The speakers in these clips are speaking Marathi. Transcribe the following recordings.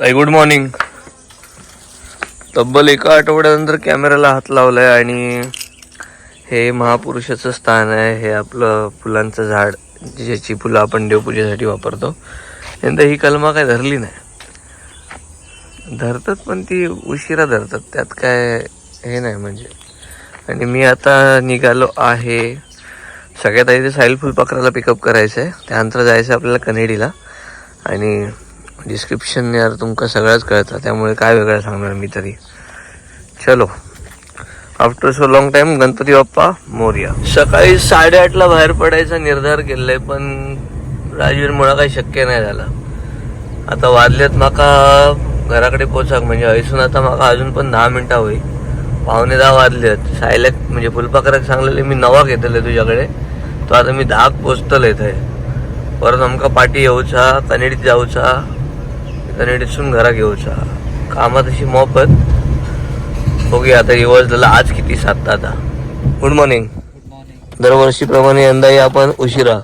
ताई गुड मॉर्निंग तब्बल एका आठवड्यानंतर कॅमेऱ्याला हात लावलाय आणि हे महापुरुषाचं स्थान आहे. हे आपलं फुलांचं झाड ज्याची फुलं आपण देवपूजेसाठी वापरतो. यंदा ही कलमा काय धरली नाही. धरतात पण ती उशिरा धरतात. त्यात काय हे नाही म्हणजे. आणि मी आता निघालो आहे. सगळ्यात आधी ते साहिल फुलपाखराला पिकअप करायचं आहे त्यानंतर जायचं आहे आपल्याला कनेडीला. आणि डिस्क्रिप्शन यार तुमका सगळंच कळतं त्यामुळे काय वेगळं सांगणार मी तरी. चलो. After so long time Ganpati Bappa Morya. सकाळी साडेआठला बाहेर पडायचा निर्धार केलाय पण राजवीर मुळा काही शक्य नाही झाला. आता वाजलेत माका घराकडे पोचाक म्हणजे हयसून आता माका अजून पण दहा मिनटां होई पावणे दहा वाजलेत. सायलेक म्हणजे फुलपाखराक सांगलेले मी नवा घेतले तुझ्याकडे. तो आता मी दहाक पोचतले थंय परत आमका पाठी येऊचा कनेडीत जाऊचा. कनेडीतसून घरा घेऊचा. कामात अशी मोफत बघूया आता दिवस झाला. आज किती सात आता. गुड मॉर्निंग दरवर्षीप्रमाणे यंदाही आपण उशिरा.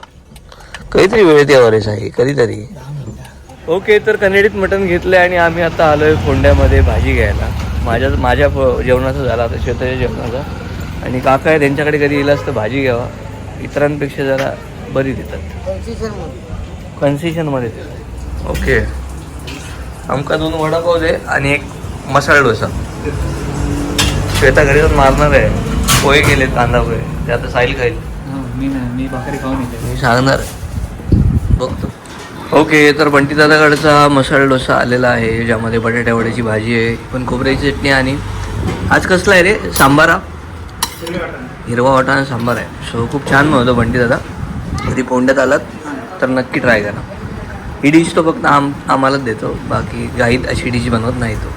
कधीतरी वेळेत यावर आहे कधीतरी. ओके तर कनेडीत मटण घेतलंय आणि आम्ही आता आलोय फोंड्यामध्ये भाजी घ्यायला. माझ्या माझ्या जेवणाचा झाला आता स्वतःच्या जेवणाचा. आणि काका आहे त्यांच्याकडे कधी येईल असतं भाजी घ्यावा. इतरांपेक्षा जरा बरी देतात. कन्सेशनमध्ये देतात. ओके आमका दोन वडापाव दे आणि एक मसाला डोसा. श्वेता घरी जाऊन मारणार आहे. पोहे केलेत कांदा पोहे. ते आता साईल खाईल. मी नाही मी भाकरी खाऊन येते. मी सांगणार. बघतो. ओके तर बंटी दादाकडचा मसाला डोसा आलेला आहे ज्यामध्ये बटाट्या वड्याची भाजी आहे पण खोबऱ्याची चटणी आणि आज कसला आहे रे? सांबारा हिरवा वाटाणा सांबार आहे. सो खूप छान बनवतो बंटी दादा. कधी पोंड्यात आलात तर नक्की ट्राय करा. ही डिश तो फक्त आम आम्हालाच देतो. बाकी गाईत अशी डिश बनवत नाही तो.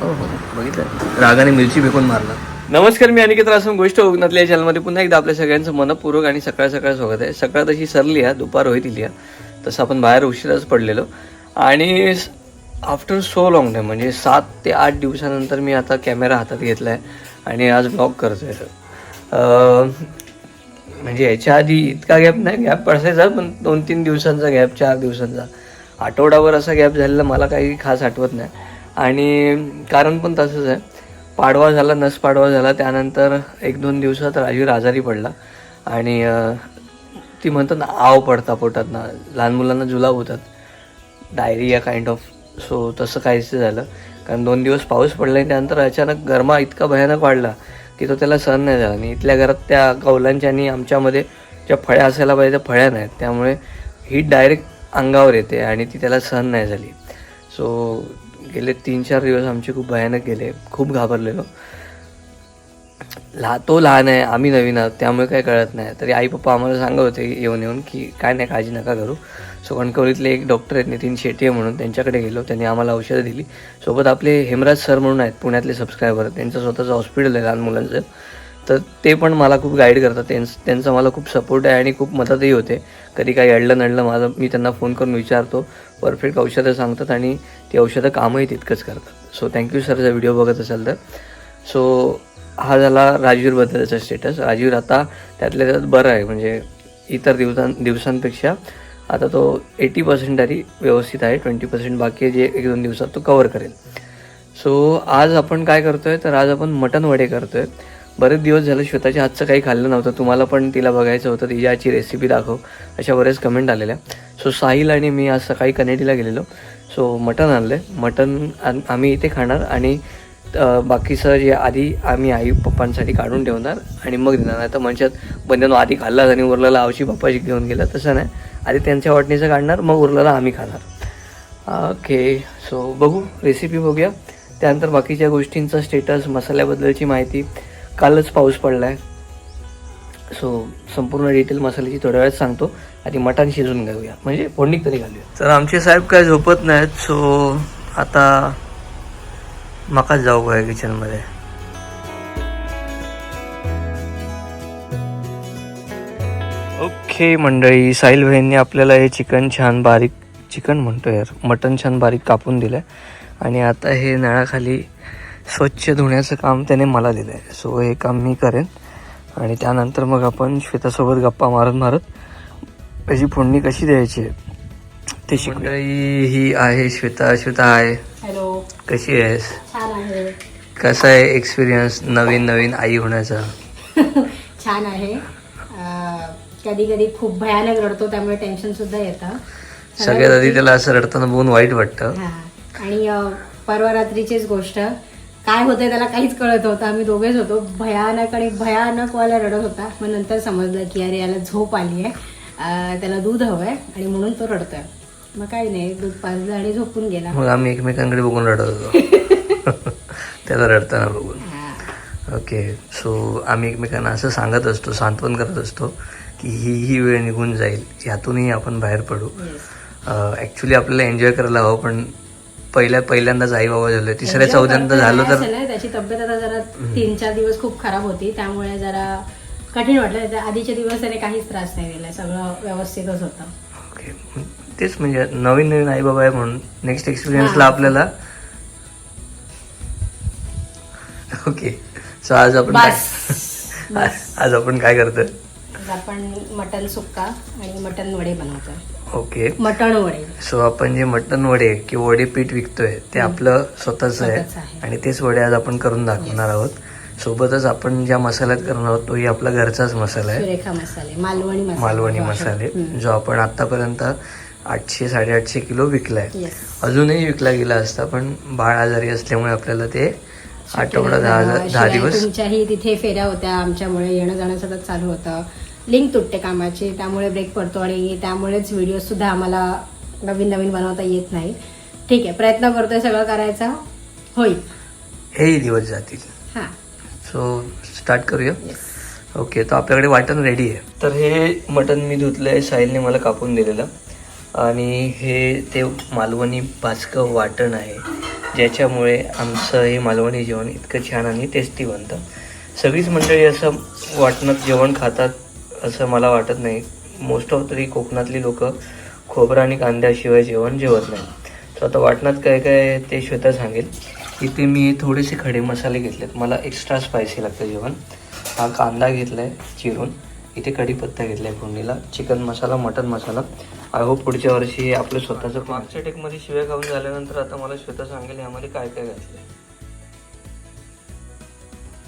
हो हो बघितलं. रागाने मिरची फेकून मारला. नमस्कार मी अनिकेत रासम गोष्ट कोकणातल्या या चॅनलमध्ये पुन्हा एकदा आपल्या सगळ्यांचं मनपूर्वक आणि सकाळ सकाळ स्वागत आहे. सकाळ तशी सरली आहे दुपार होईल लिहा तसं आपण बाहेर उशिराच पडलेलो. आणि आफ्टर सो लॉंग टाईम म्हणजे सात ते आठ दिवसानंतर मी आता कॅमेरा हातात घेतला आहे आणि आज ब्लॉग करतो आहे म्हणजे याच्या आधी इतका गॅप नाही गॅप असायचा पण दोन तीन दिवसांचा गॅप चार दिवसांचा. आठवडाभर असा गॅप झालेला मला काही खास आठवत नाही. आणि कारण पण तसंच आहे. पाडवा झाला नस पाडवा झाला त्यानंतर एक दोन दिवसात राजीव आजारी पडला. आणि ती म्हणतात ना आव पडता पोटात ना लहान मुलांना जुलाब होतात. डायरिया काइंड ऑफ सो तसं काहीच झालं. कारण दोन दिवस पाऊस पडला आणि त्यानंतर अचानक गरमा इतका भयानक वाढला. की तो त्याला सहन नाही झाला. आणि इथल्या घरात त्या कौलांच्या आणि आमच्यामध्ये ज्या फळ्या असायला पाहिजे त्या फळ्या नाहीत. त्यामुळे ही डायरेक्ट अंगावर येते आणि ती त्याला सहन नाही झाली. सो गेले तीन चार दिवस आमचे खूप भयानक गेले. खूप घाबरलेलो. लहा तो लहान आहे आम्ही नवीन आहोत त्यामुळे काही कळत नाही. तरी आई पप्पा आम्हाला सांगत होते येऊन येऊन की काय नाही काळजी नका करू. सो कणकवलीतले एक डॉक्टर आहेत नितीन शेट्टी म्हणून त्यांच्याकडे गेलो. त्यांनी आम्हाला औषधं दिली. सोबत आपले हेमराज सर म्हणून आहेत पुण्यातले सबस्क्रायबर त्यांचं स्वतःचं हॉस्पिटल आहे लहान मुलांचं. तर ते पण मला खूप गाईड करतात. त्यांच त्यांचा मला खूप सपोर्ट आहे आणि खूप मदतही होते. कधी काही अडलं नडलं माझं मी त्यांना फोन करून विचारतो. परफेक्ट औषधं सांगतात आणि ती औषधं कामही तितकंच करतात. सो थँक्यू सर जर व्हिडिओ बघत असाल तर. सो हा झाला राजवीरबद्दलचा स्टेटस राजवीर आता त्यातल्या त्यात बरं आहे म्हणजे इतर दिवसां दिवसांपेक्षा आता तो एटी पर्सेंट तरी व्यवस्थित आहे ट्वेंटी पर्सेंट बाकी आहे जे एक दोन दिवसात तो कवर करेल. सो आज आपण काय करतो आहे तर आज आपण मटन वडे करतो आहे बरेच दिवस झाले श्वेताच्या हातचं काही खाल्लं नव्हतं. तुम्हाला पण तिला बघायचं होतं तिच्याची आजची रेसिपी दाखव. अशा बऱ्याच कमेंट आलेल्या. सो साहिल आणि मी आज सकाळी कनेडीला गेलेलो. सो मटन आणलं मटन आम्ही इथे खाणार आणि बाकीचं जे आधी आम्ही आई पप्पांसाठी काढून ठेवणार आणि मग देणार. नाही तर म्हणशात बंधनो आधी खाल्लाच आणि उरलेला आवशी पप्पाशी घेऊन गेला. तसं नाही. आधी त्यांच्या वाटणीचं काढणार मग उरलेला आम्ही खाणार. ओके सो बघू. रेसिपी बघूया. त्यानंतर बाकीच्या गोष्टींचा स्टेटस मसाल्याबद्दलची माहिती. कालच पाऊस पडला आहे सो संपूर्ण डिटेल मसाल्याची थोड्या वेळात सांगतो. आधी मटण शिजून घेऊया. म्हणजे फोडणीक तरी घालूया. तर आमचे साहेब काय झोपत नाहीत. सो आता मकाच जाऊ आहे किचनमध्ये ओके मंडळी साहिल भाईंनी आपल्याला हे चिकन छान बारीक चिकन म्हणतो यार मटन छान बारीक कापून दिलं आहे आणि आता हे नळाखाली स्वच्छ धुण्याचं काम त्याने मला दिलं आहे सो हे काम मी करेन. आणि त्यानंतर मग आपण श्वेतासोबत गप्पा मारत मारत त्याची फोडणी कशी द्यायची? आहे ते शिकवाई ही आहे श्वेता. श्वेता आहे हॅलो कशी आहेस? छान आहे. कसा आहे एक्सपिरियन्स नवीन नवीन आई होण्याचा? छान आहे. कधी कधी खूप भयानक रडतो त्यामुळे टेन्शन सुद्धा येतं. सगळ्यात आधी त्याला असं रडताना बघून वाईट वाटतं. हा. आणि अं, परवा रात्रीचीच गोष्ट. काय होतंय त्याला काहीच कळत नव्हतं. आम्ही दोघेच होतो. भयानक आणि भयानक वाला रडत होता. मग नंतर समजलं की अरे याला झोप आली आहे त्याला दूध हवंय आणि म्हणून तो रडतोय. मग काही नाही दूध पाजलं आणि झोपून गेला मग आम्ही एकमेकांकडे बघून रडत होतो. त्याला रडताना बघून. ओके सो आम्ही एकमेकांना असं सांगत असतो सांत्वन करत असतो की ही ही वेळ निघून जाईल यातूनही आपण बाहेर पडू. ॲक्च्युली आपल्याला एन्जॉय करायला हवं पण पहिल्या पहिल्यांदाच आई बाबा झालं तिसऱ्या चौथ्यांदा झालं तर त्याची तब्येत आता जरा तीन चार दिवस खूप खराब होती त्यामुळे जरा कठीण वाटलं. त्या आधीचे दिवस त्याने काहीच त्रास नाही दिला सगळं व्यवस्थितच होतं. ओके तेच म्हणजे नवीन नवीन आई बाबा आहे म्हणून नेक्स्ट एक्सपिरियन्सला आपल्याला ओके सो आज आपण आज- आपण काय करतोय? आपण मटन सुक्का आणि मटन वडे बनवतोय. ओके मटण वडे. सो आपण जे मटन वडे किंवा वडे पीठ विकतोय ते आपलं स्वतःच आहे. आणि तेच वडे आज आपण करून दाखवणार आहोत. सोबतच आपण ज्या मसाल्यात करणार आहोत तोही आपला घरचाच मसाला आहे. मालवणी मसाले मालवणी जो आहे. मसाले हम्म. जो आपण आतापर्यंत आठशे साडेआठशे किलो विकलाय. Yes. अजूनही विकला गेला असता पण बाळ आजारी असल्यामुळे आपल्याला ते आठवडा दहा दहा दिवस तुमच्याही तिथे फेऱ्या होत्या आमच्यामुळे येणं जाणं सतत चालू होतं. लिंक तुटते कामाची त्यामुळे ब्रेक पडतो आणि त्यामुळेच व्हिडिओ सुद्धा आम्हाला नवीन नवीन बनवता येत नाही. ठीक आहे प्रयत्न करतोय सगळं करायचा. होईल. हेही दिवस जातील. हा. सो स्टार्ट करूया? ओके तर आपल्याकडे वाटण रेडी आहे. तर हे मटन मी धुतलंय साहिलने मला कापून दिलेलं. आणि हे ते मालवणी भास्कं वाटण आहे. ज्याच्यामुळे आमचं हे मालवणी जेवण इतकं छान आणि टेस्टी बनतं. सगळीच मंडळी असं वाटणात जेवण खातात असं मला वाटत नाही. मोस्ट ऑफ तरी कोकणातली लोक खोबरं आणि कांद्याशिवाय जेवण जेवत नाही. तर आता वाटणात काय काय आहे ते श्वेता सांगेल. इथे मी थोडेसे खडे मसाले घेतलेत. मला एक्स्ट्रा स्पायसी लागतं जेवण. हा कांदा घेतला आहे चिरून. इथे कढीपत्ता घेतला आहे फोडणीला. Chicken masala mutton masala. I hope पुढच्या वर्षी आपलं स्वतःचं मागच्या टेकमध्ये शिव्या खाऊन झाल्यानंतर आता मला श्वेता सांगेल यामध्ये काय काय घातलंय.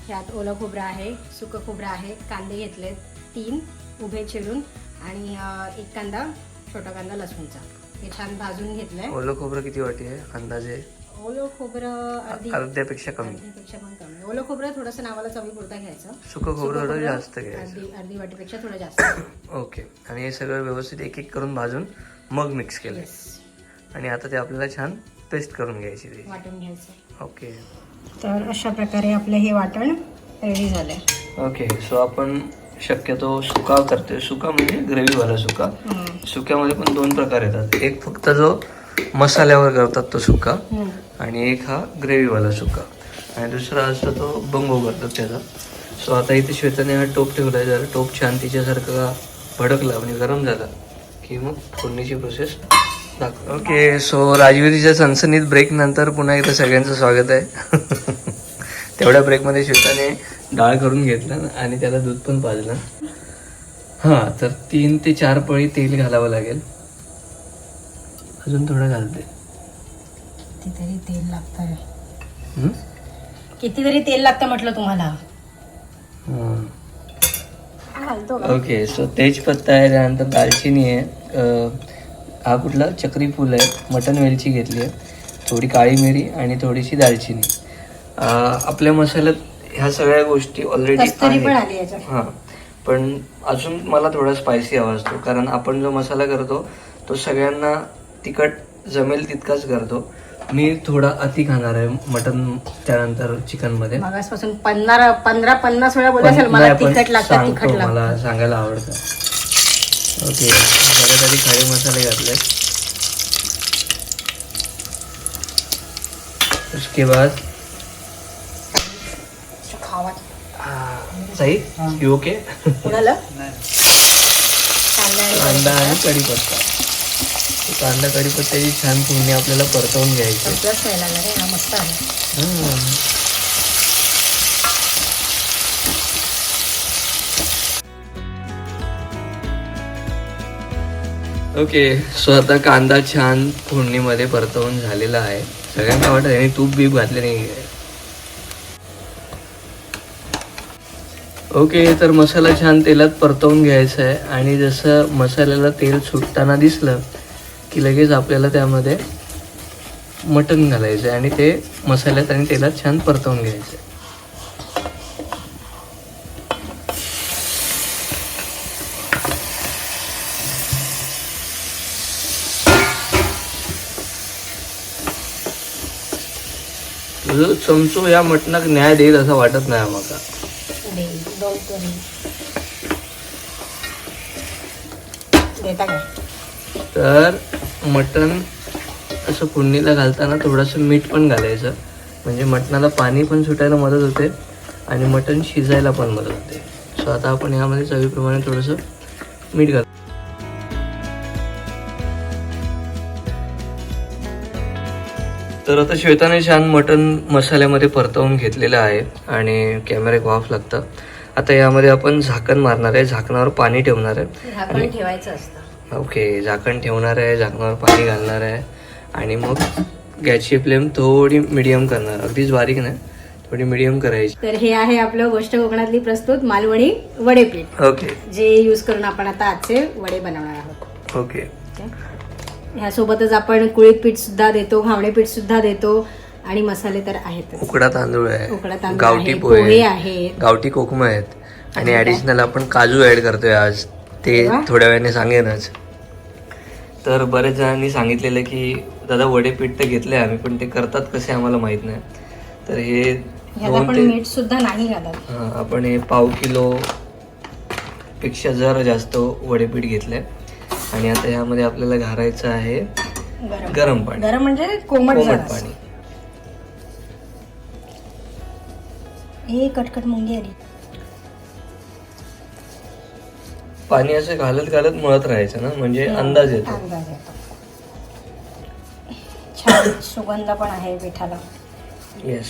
ह्यात ओलं खोबरं आहे सुकं खोबरं आहे कांदे घेतले तीन उभे चिरून आणि अं, एक कांदा छोटा कांदा लसूणचा. हे छान भाजून घेतलंय. ओलं खोबरं किती वाटी आहे? अंदाजे? ओलं खोबरं अर्धी अर्ध्यापेक्षा कमी. अर्धीपेक्षा पण कमी. ओलं खोबरं थोडंसं नावाला चवीपुरता घ्यायचं. सुकं खोबरं थोडं जास्त घ्यायचं. अर्धी अर्धी वाटीपेक्षा थोडं जास्त. ओके. आणि हे सगळं व्यवस्थित एक एक करून भाजून मग मिक्स Yes. आणि आता ते आपल्याला छान पेस्ट करून घ्यायची ती वाटून घ्यायचं. ओके. तर अशा प्रकारे आपलं हे वाटण रेडी झालंय. ओके. सो आपण शक्यतो सुका करतोय. सुका म्हणजे ग्रेव्हीवाला सुका. सुक्यामध्ये पण दोन प्रकार येतात. एक फक्त जो मसाल्यावर करतात तो सुका. आणि एक हा ग्रेव्हीवाला सुका. आणि दुसरा असतो तो बंगो करतात त्याचा. सो आता इथे श्वेताने हा टोप ठेवलाय जर टोप छान तिच्यासारखा भडकला म्हणजे गरम झाला. की मग फोडणीची प्रोसेस दाखव. ओके सो राजवीरच्या सनसनीत ब्रेक नंतर पुन्हा एकदा सगळ्यांचं स्वागत आहे. तेवढ्या ब्रेकमध्ये श्वेताने डाळ करून घेतला आणि त्याला दूध पण पाजलं. हां तर तीन ते चार पळी तेल घालावं लागेल. अजून थोडं घालते. कितीतरी तेल लागतंय. हं? कितीतरी तेल लागतं म्हटलं तुम्हाला? हां. घालतो ओके सो तेजपत्ता आहे त्यानंतर दालचिनी आहे. अं, हा कुठला? चक्री फूल आहे. मटन वेलची घेतली आहे. थोडी काळी मिरी आणि थोडीशी दालचिनी. अं, आपल्या मसाल्यात ह्या सगळ्या गोष्टी ऑलरेडी कस्तुरी पण आली याच्यात. हां. पण अजून मला थोडा स्पायसी हवा असतो कारण आपण जो मसाला करतो तो सगळ्यांना तिखट जमेल तितकाच करतो. मी थोडा अति खाणार आहे मटन त्यानंतर चिकनमध्ये. मगासपासून पंधरा पंधरा पन्नास वेळा बोलत असेल पण मला नाही, तिखट लागतं सांगतो, तिखट लागतं. मला सांगायला आवडतं. ओके सगळ्यात आधी खडे मसाले घातले. उसके बाद खावा. सही? यू ओके कुणाला कांदा आणि कांदा आणि कढीपत्ता. कांदा कढीपत्त्याची छान फोडणी आपल्याला परतवून घ्यायची. नाही हा मस्त आहे. ओके सो आता कांदा छान फोडणीमध्ये परतवून झालेला आहे. सगळ्यांना वाटत आहे तूप बीप घातले नाही. ओके तर मसाला छान तेलात परतवून घ्यायचा आहे. आणि जसं मसाल्याला तेल सुटताना दिसलं की लगेच आपल्याला त्यामध्ये मटण घालायचं आहे आणि ते मसाल्यात आणि तेलात छान परतवून घ्यायचं आहे चमचो या मटणाक न्याय देईल असं वाटत नाही आम्हाला. तर मटण असं फोडणीला घालताना थोडंसं मीठ पण घालायचं. म्हणजे मटणाला पाणी पण सुटायला मदत होते आणि मटण शिजायला पण मदत होते. सो आता आपण यामध्ये चवीप्रमाणे थोडंसं मीठ घाल. तर आता श्वेताने छान मटण मसाल्यामध्ये परतवून घेतलेलं आहे आणि कॅमेरा ऑफ लागतं. आता यामध्ये आपण झाकण मारणार आहे. झाकणावर पाणी ठेवणार आहे. ठेवायचं असतं. ओके झाकण ठेवणार आहे झाकणावर पाणी घालणार आहे. आणि मग गॅसची फ्लेम थोडी मिडियम करणार. अगदीच बारीक नाही थोडी मिडियम करायची. तर हे आहे आपलं गोष्ट कोकणातली प्रस्तुत मालवणी वडेपीठ. ओके. जे यूज करून आपण आता आजचे वडे बनवणार आहोत. ओके. ह्यासोबतच आपण कुळीत पीठ सुद्धा देतो घावणे पीठ सुद्धा देतो आणि मसाले तर आहेतच. उकडा तांदूळ आहे उकडा तांदूळ गावठी आहे, पोहे आहेत. गावठी कोकम आहेत. आणि? ऍडिशनल आपण काजू ऍड करतोय आज. ते. थोड्या वेळाने सांगेनच. तर बरेच जणांनी सांगितलेलं की दादा वडे पीठ तर घेतले आम्ही पण ते करतात कसे आम्हाला माहीत नाही. तर हे दोन ते मीठ सुद्धा नाही घालत हा, आपण हे पाव किलो पेक्षा जरा जास्त वडेपीठ घेतलंय आणि आता यामध्ये आपल्याला घालायचं आहे गरम गरम पाणी. गरम म्हणजे कोमट कोमट. पाणी. हे कटकट मुंगी आली. पाणी असं घालत घालत मळत राहायचं ना म्हणजे अंदाज येतो. अंदाज येतो. छान सुगंध पण आहे पिठाला. येस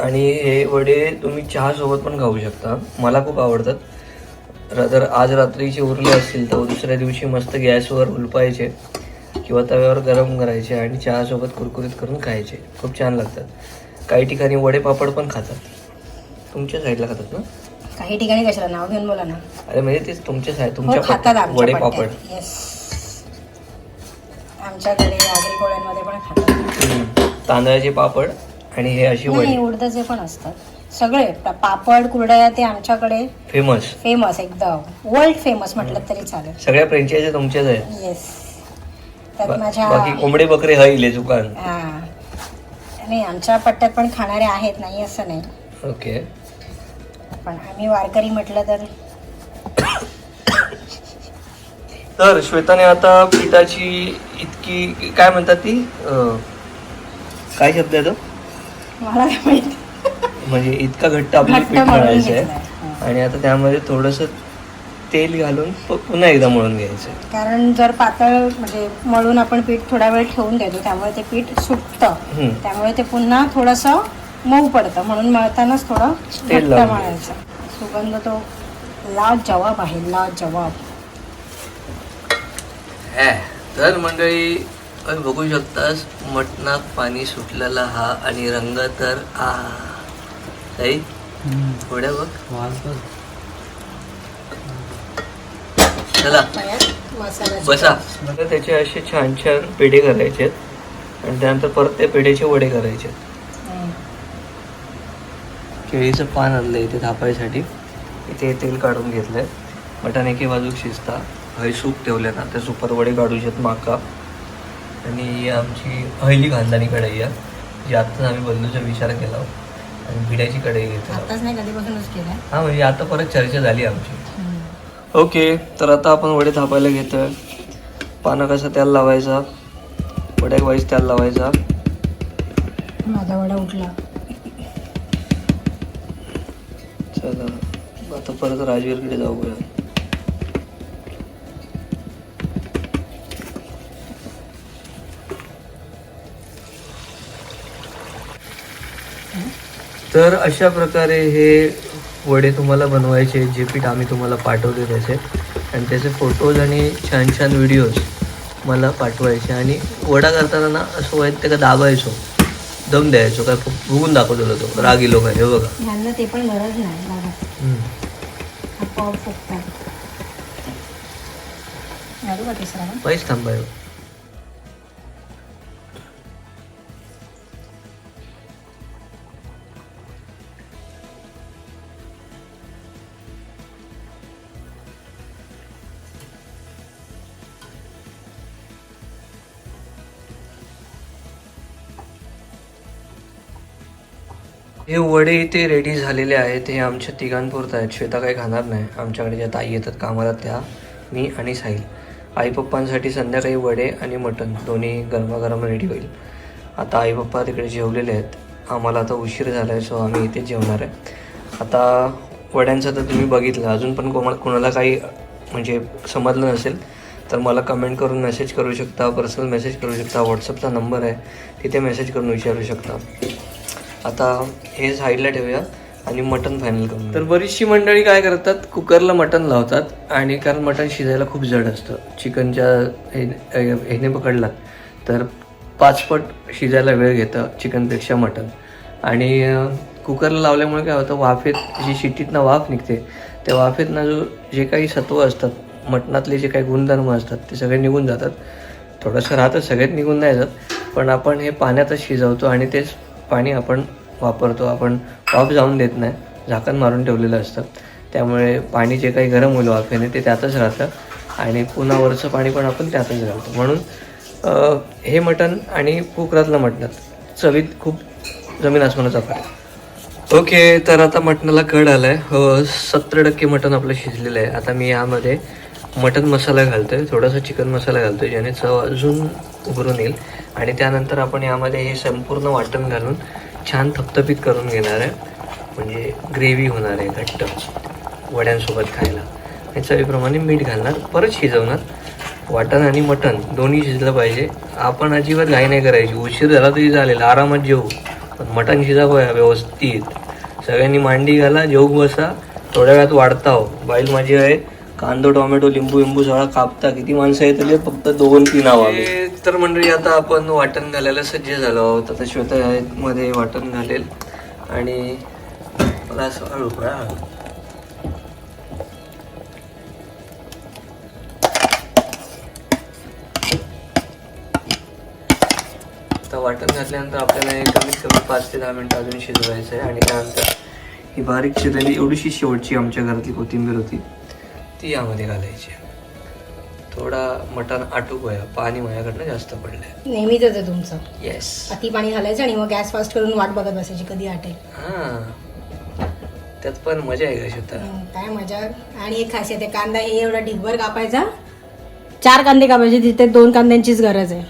आणि हे वडे तुम्ही चहा सोबत पण खाऊ शकता. मला खूप आवडतात. र- जर आज रात्रीचे उरले असतील तर दुसऱ्या दिवशी मस्त गॅसवर उलपायचे किंवा तव्यावर गरम करायचे आणि चहा सोबत कुरकुरीत करून खायचे. खूप छान लागतात. काही ठिकाणी वडे पापड पण खातात. तुमच्या साईडला खातात ना? काही ठिकाणी कशाला? नाव घेऊन बोला ना. अरे म्हणजे तेच तुमच्या साईड हो तुमच्या खातात पट्ट्यात वडे आमच्या पापड पट्ट्यात. येस आमच्याकडे आगरी कोळ्यांमध्ये पण खातात. हम्म. तांदळाचे पापड आणि हे अशी नाही वडे. उडदाचे पण असतात. सगळे पा- पापड कुरडया ते आमच्याकडे फेमस फेमस एकदम. वर्ल्ड फेमस म्हटलं तरी चालेल. सगळ्या फ्रेंचायझी तुमच्याच आहेत. येस त्यात बा- माझ्या बाकी कोंबडे बकरे हाईले दुकान. हा. नाही आमच्या पट्ट्यात पण खाणारे आहेत नाही असं नाही. ओके पण आम्ही वारकरी म्हटलं तर तर श्वेताने आता पिठाची इतकी काय म्हणतात ती? अं, काय शब्द आहे तो? मला काय माहिती. म्हणजे इतका घट्ट आपलं घट्ट पीठ मळून मळायचं घेतलंय. आहे आणि आता त्यामध्ये थोडस तेल घालून प- पुन्हा एकदा मळून घ्यायचं. कारण जर पातळ म्हणजे मळून आपण पीठ थोडा वेळ ठेवून देतो त्यामुळे ते पीठ सुटतं. हम्म. त्यामुळे ते पुन्हा थोडंसं मऊ पडतं म्हणून मळतानाच थोडं तेल घट्ट लावून मळायचं. सुगंध तो ला जवाब आहे ला जवाब है तर मंडळी पण बघू शकतास मटणात पाणी सुटलेला हा आणि रंग तर आ. काही थोड्या बघ. चला. मसाला बसा. आता त्याचे असे छान छान पेढे करायचे आणि त्यानंतर परत त्या पेढेचे वडे करायचे केळीचं पान आणलं इथे थापायसाठी. इथे तेल काढून घेतलंय. मटण एके बाजूक शिजता. हय सूप ठेवले ना त्या सुपात वडे काढू शकत माका. आणि ही आमची हयली खानदानी कढई आहे जी आत्ताच आम्ही बदलूचा विचार केला. आणि भिड्याची कढई घेतली. केलाय हा म्हणजे आता परत चर्चा झाली आमची. ओके तर आता आपण वडे थापायला घेतोय. पानं कसा त्याला लावायचा? वड्या वाईस त्याला लावायचा. माझा वडा उठला. चला आता परत राजवीरकडे जाऊया. तर अशा प्रकारे हे वडे तुम्हाला बनवायचे जे पीठ आम्ही तुम्हाला पाठवले त्याचे. आणि त्याचे फोटोज आणि छान छान व्हिडिओज मला पाठवायचे. आणि वडा करताना ना असं व्हायचं त्या का दाबायचो. दम द्यायचो काय फुगून दाखवलेलो तो रागी लोक हे बघा ह्यांना ते पण गरज नाही. आपोआप फुगतात का तिसरा? पाहिजे थांबाय हे वडे इथे रेडी झालेले आहेत हे आमच्या तिघांपुरत आहेत. श्वेता काही खाणार नाही. आमच्याकडे ज्या ताई येतात कामाला त्या मी आणि साहिल. आई पप्पांसाठी संध्याकाळी वडे आणि मटण. दोन्ही गरमागरम रेडी होईल. आता आई पप्पा तिकडे जेवलेले आहेत. आम्हाला आता उशीर झाला आहे सो आम्ही इथे जेवणार आहे. आता वड्यांचं तर तुम्ही बघितलं. अजून पण कोणा कोणाला काही म्हणजे समजलं नसेल तर मला कमेंट करून मेसेज करू शकता पर्सनल मेसेज करू शकता. व्हॉट्सअपचा नंबर आहे. तिथे मेसेज करून विचारू शकता. आता हे साईडला ठेवूया आणि मटन फायनल करू तर बरीचशी मंडळी काय करतात कुकरला मटन लावतात आणि कारण मटन शिजायला खूप जड असतं. चिकनच्या हे ह्याने पकडलात तर पाचपट शिजायला वेळ घेतं चिकनपेक्षा मटन आणि कुकरला लावल्यामुळे काय होतं वाफेत जी शिट्टीतनं वाफ निघते त्या वाफेतनं जो जे काही सत्व असतात मटणातले जे काही गुणधर्म असतात ते सगळे निघून जातात. थोडंसं राहतं सगळ्यात निघून नाही जात पण आपण हे पाण्यातच शिजवतो आणि तेच पाणी आपण वापरतो. आपण वाफ जाऊन देत नाही. झाकण मारून ठेवलेलं असतं. त्यामुळे पाणी जे काही गरम होईल वाफेने ते त्यातच राहतं आणि पुन्हा वरचं पाणी पण आपण त्यातच घालतो. म्हणून हे मटण आणि कुकरातलं मटणात चवीत खूप जमीन आसमानाचा फरक ओके तर आता मटणाला कड आलाय. हो सत्तर टक्के मटण आपलं शिजलेलं आहे. आता मी यामध्ये मटण मसाला घालतोय. थोडासा चिकन मसाला घालतोय ज्याने चव अजून उभरून येईल. आणि त्यानंतर आपण यामध्ये हे संपूर्ण वाटण घालून छान थपथपीत करून घेणार आहे. म्हणजे ग्रेव्ही होणार आहे घट्ट वड्यांसोबत खायला. आणि चवीप्रमाणे मीठ घालणार परत शिजवणार. वाटण आणि मटण दोन्ही शिजलं पाहिजे. आपण अजिबात घाई नाही करायची. उशीर झाला तरी चालेल आरामात जेऊ पण मटण शिजावं व्यवस्थित. सगळ्यांनी मांडी घाला जेऊ बसा. थोड्या वेळात वाढता हो. बाईल माझी आहे. कांदो टोमॅटो लिंबू लिंबू सगळा कापता. किती माणसं आहेत तरी फक्त दोन तीन हवा तर मंडळी आता आपण वाटण घालायला सज्ज झालो आहोत. आता श्वेता मध्ये वाटण घालेल. आणि मला असं हळू आता वाटण घातल्यानंतर आपल्याला हे कमीत कमी पाच ते दहा मिनटं अजून शिजवायचं आहे. आणि त्यानंतर ही बारीक चिरलेली एवढीशी शेवटची आमच्या घरातली कोथिंबीर होती. ती यामध्ये घालायची थोडा मटण आटूक वया पाणी माझ्याकडनं जास्त पडलंय. नेहमीच आहे तुमचं? येस अति पाणी घालायचं आणि मग गॅस फास्ट करून वाट बघत बसायची कधी आटेल हां. त्यात पण मजा आहे का शेतात? हम्म, काय मजा. आणि एक खासियत आहे कांदा हे एवढा ढिगभर कापायचा चार कांदे कापायचे तिथे दोन कांद्यांचीच गरज आहे.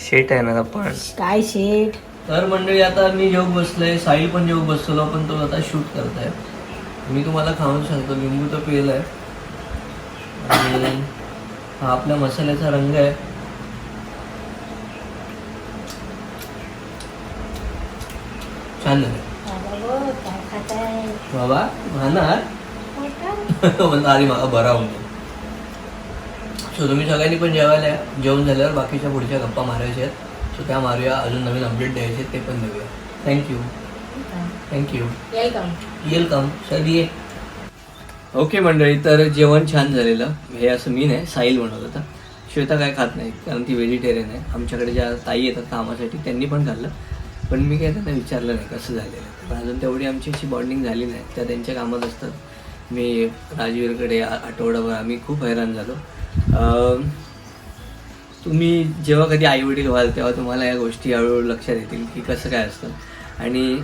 शेट आहे ना आपण काय शेट? तर मंडळी आता मी जेव्हा बसलोय साहिल पण जेव्हा बसलो पण तो आता शूट करताय मी तुम्हाला खाऊन सांगतो लिंबू तर पिलाय आणि हा आपल्या मसाल्याचा रंग आहे. छान बाबा आधी मला बरा सो तुम्ही सगळ्यांनी पण जेवायला. जेवण झाल्यावर बाकीच्या पुढच्या गप्पा मारायच्या आहेत. सो त्या मारूया. अजून नवीन अपडेट द्यायचे ते पण देऊया thank you thank you welcome welcome sir ये. ओके मंडळी तर जेवण छान झालेलं. हे असं मी नाही साहिल म्हणत होतं. श्वेता काय खात नाही कारण ती व्हेजिटेरियन आहे. आमच्याकडे ज्या ताई येतात कामासाठी त्यांनी पण खाल्लं. पण मी काय त्यांना विचारलं नाही कसं झालेलं आहे. पण अजून तेवढी आमची अशी बॉन्डिंग झाली नाही. त्या त्यांच्या कामात असतात. मी राजवीरकडे आठवडाभर आम्ही खूप हैराण झालो. तुम्ही जेव्हा कधी आईवडील व्हाल तेव्हा तुम्हाला या गोष्टी हळूहळू लक्षात येतील की कसं काय असतं. आणि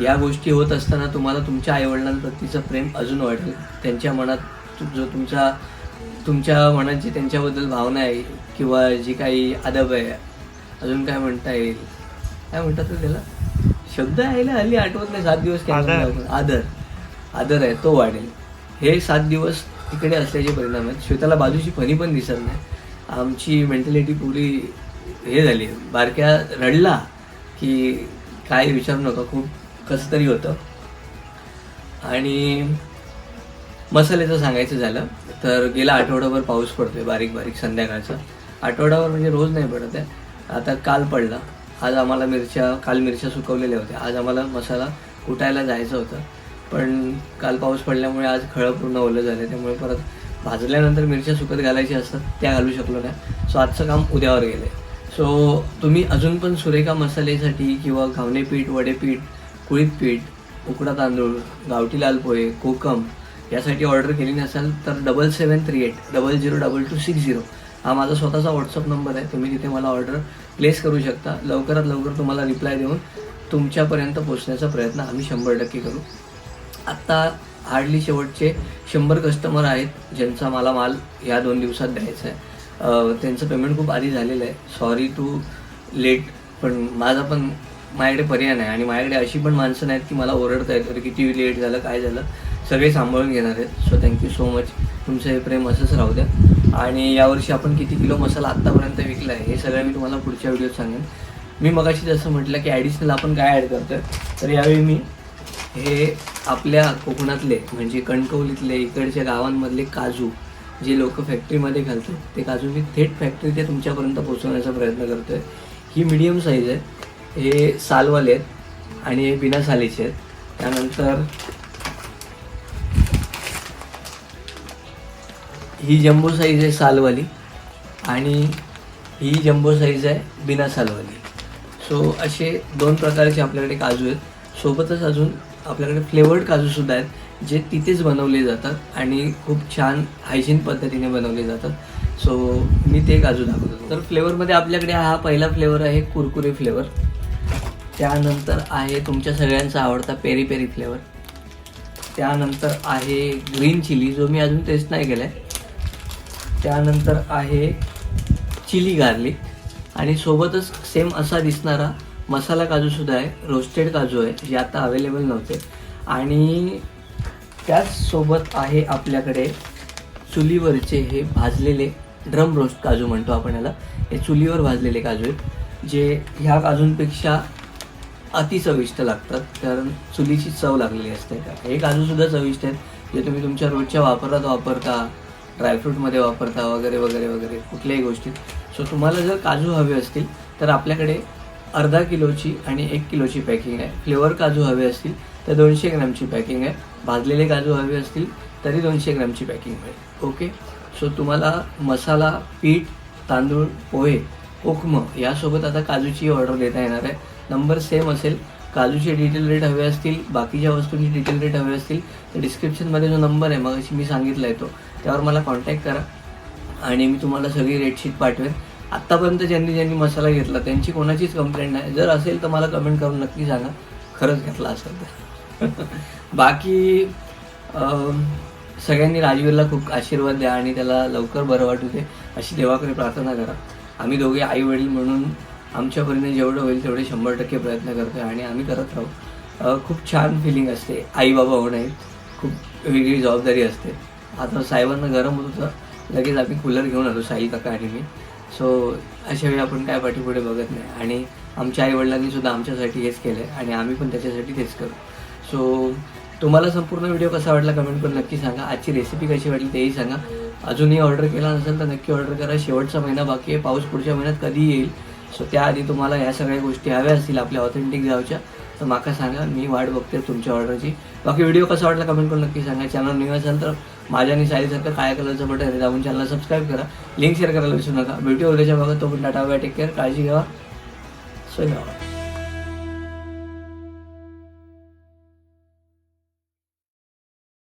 या गोष्टी होत असताना तुम्हाला तुमच्या आईवडिलांप्रतीचं प्रेम अजून वाढेल. त्यांच्या मनात जो तुमचा तुमच्या मनात जी त्यांच्याबद्दल भावना आहे किंवा जी काही अदब आहे अजून काय म्हणता येईल? काय म्हणतात त्याला? शब्द यायला हल्ली आठवत नाही सात दिवस. आदर. आदर. आहे तो वाढेल. हे सात दिवस तिकडे असल्याचे परिणाम आहेत. श्वेताला बाजूची फणी पण दिसत नाही. आमची मेंटॅलिटी पुरी हे झाली. बारक्या रडला की काय विचारू नका खूप कसं तरी होतं. आणि मसाल्याचं सांगायचं झालं तर गेला आठवडाभर पाऊस पडतोय बारीक बारीक संध्याकाळचा. आठवडाभर म्हणजे रोज नाही पडत आहे. आता काल पडला. आज आम्हाला मिरच्या काल मिरच्या सुकवलेल्या होत्या. आज आम्हाला मसाला कुटायला जायचं होतं. पण काल पाऊस पडल्यामुळे आज खळं पूर्ण ओलं झालं त्यामुळे परत भाजल्यानंतर मिरच्या सुकत घालायच्या असतात त्या घालू शकलो नाही. सो आजचं काम उद्यावर गेलं सो तुम्ही अजून पण सुरेखा मसाल्यासाठी किंवा घावणे पीठ वडेपीठ कुळीत पीठ उकडा तांदूळ गावठी लाल पोहे कोकम यासाठी ऑर्डर केली नसाल तर double seven three eight double zero double two six zero हा माझा स्वतःचा व्हॉट्सअप नंबर आहे. तुम्ही तिथे मला ऑर्डर प्लेस करू शकता. लवकरात लवकर तुम्हाला रिप्लाय देऊन तुमच्यापर्यंत पोचण्याचा प्रयत्न आम्ही शंभर टक्के करू. आत्ता हार्डली शेवटचे शंभर कस्टमर आहेत ज्यांचा मला माल या दोन दिवसात द्यायचा आहे. त्यांचं पेमेंट खूप आधी झालेलं आहे. सॉरी टू लेट पण माझा पण माझ्याकडे पर्याय नाही आणि माझ्याकडे अशी पण माणसं नाहीत की मला ओरडता येत किती लेट झालं? काय झालं? सगळे सांभाळून घेणार आहेत. सो थँक्यू सो मच तुमचं हे प्रेम असंच राहू द्या. आणि यावर्षी आपण किती किलो मसाला आत्तापर्यंत विकला आहे हे सगळं मी तुम्हाला पुढच्या व्हिडिओत सांगेन. मी मगाशी जसं म्हटलं की ॲडिशनल आपण काय ॲड करतो तर यावेळी मी हे आपल्या कोकणातले म्हणजे कणकवलीतले इकडच्या गावांमधले काजू जे लोक फॅक्टरीमध्ये घालतात ते काजू मी थेट फॅक्टरी ते तुमच्यापर्यंत पोहोचवण्याचा प्रयत्न करतो आहे ही मिडियम साईज आहे. हे सालवाले आहेत आणि हे बिना सालीचे आहेत. त्यानंतर ही जम्बो साईज आहे सालवाली आणि ही जम्बो साईज आहे बिना सालवाली सो असे दोन प्रकारचे आपल्याकडे काजू आहेत. सोबतच अजून आपल्याकडे फ्लेवर्ड काजूसुद्धा आहेत जे तिथेच बनवले जातात आणि खूप छान हायजीन पद्धतीने बनवले जातात. सो मी ते काजू दाखवतो. तर फ्लेवरमध्ये आपल्याकडे हा पहिला फ्लेवर आहे कुरकुरे फ्लेवर त्यानंतर आहे तुमच्या सगळ्यांचा आवडता पेरी पेरी फ्लेवर. त्यानंतर आहे ग्रीन चिली जो मी अजून टेस्ट नाही केला आहे त्यानंतर आहे चिली गार्लिक आणि सोबतच सेम असा दिसणारा मसाला काजूसुद्धा आहे रोस्टेड काजू आहे जे आता अवेलेबल नव्हते. आणि त्याचसोबत आहे आपल्याकडे चुलीवरचे हे भाजलेले ड्रम रोस्ट काजू म्हणतो आपण याला. हे चुलीवर भाजलेले काजू आहेत जे ह्या काजूंपेक्षा अति चविष्ट लागतात कारण चुलीची चव लागलेली असते. हे काजूसुद्धा चविष्ट आहेत जे तुम्ही तुमच्या रोजच्या वापरात वापरता ड्रायफ्रूटमध्ये वापरता वगैरे वगैरे वगैरे कुठल्याही गोष्टीत. सो तुम्हाला जर काजू हवे असतील तर आपल्याकडे अर्धा किलोची आणि एक किलोची पॅकिंग आहे. फ्लेवर काजू हवे असतील तर दोनशे ग्रॅमची पॅकिंग आहे. भाजलेले काजू हवे असतील तरी दोनशे ग्रॅमची पॅकिंग मिळेल ओके सो तुम्हाला मसाला पीठ तांदूळ पोहे कोकम यासोबत आता काजूची ऑर्डर देता येणार आहे. नंबर सेम असेल. काजूचे डिटेल रेट हवे असतील बाकीच्या वस्तूंचे डिटेल रेट हवे असतील तर डिस्क्रिप्शनमध्ये जो नंबर आहे मग मी सांगितला आहे तो. त्यावर मला कॉन्टॅक्ट करा. आणि मी तुम्हाला सगळी रेटशीट पाठवेन. आत्तापर्यंत ज्यांनी ज्यांनी मसाला घेतला त्यांची कोणाचीच कंप्लेंट नाही. जर असेल तर मला कमेंट करून नक्की सांगा. खरंच घेतला असेल तर. बाकी सगळ्यांनी राजवीरला खूप आशीर्वाद द्या आणि त्याला लवकर बरं वाटू दे. अशी देवाकडे प्रार्थना करा. आम्ही दोघे आई वडील म्हणून आमच्या परीने जेवढं होईल तेवढे शंभर टक्के प्रयत्न करतोय आणि आम्ही करत राहू. खूप छान फिलिंग असते. आई बाबा होणे खूप वेगळी जबाबदारी असते. आता साहेबांना गरम होत होतं लगेच आम्ही कूलर घेऊन आलो साई काका आणि मी. सो अशा वेळी आपण काय पाठीपुढे बघत नाही. आणि आमच्या आईवडिलांनी सुद्धा आमच्यासाठी हेच केलं आहे आणि आम्ही पण त्याच्यासाठी तेच करू. सो तुम्हाला संपूर्ण व्हिडिओ कसा वाटला कमेंट करून नक्की सांगा. आजची रेसिपी कशी वाटली तेही सांगा. अजूनही ऑर्डर केला नसेल तर नक्की ऑर्डर करा. शेवटचा महिना बाकी आहे. पाऊस पुढच्या महिन्यात कधी येईल? सो त्याआधी तुम्हाला या सगळ्या गोष्टी हव्या असतील आपल्या ऑथेंटिक गावच्या तर माका सांगा. मी वाट बघते तुमच्या ऑर्डरची बाकी व्हिडिओ कसा वाटला कमेंट करून नक्की सांगा. चॅनल न्यू असेल तर माझ्या आणि साईसारखं काय कलरचं बटन आहे. जाऊन चॅनलला सबस्क्राईब करा. लिंक शेअर करायला विसरू नका. भेटू उद्याच्या बघा तो पण टाटा टेक केअर काळजी घ्या. सो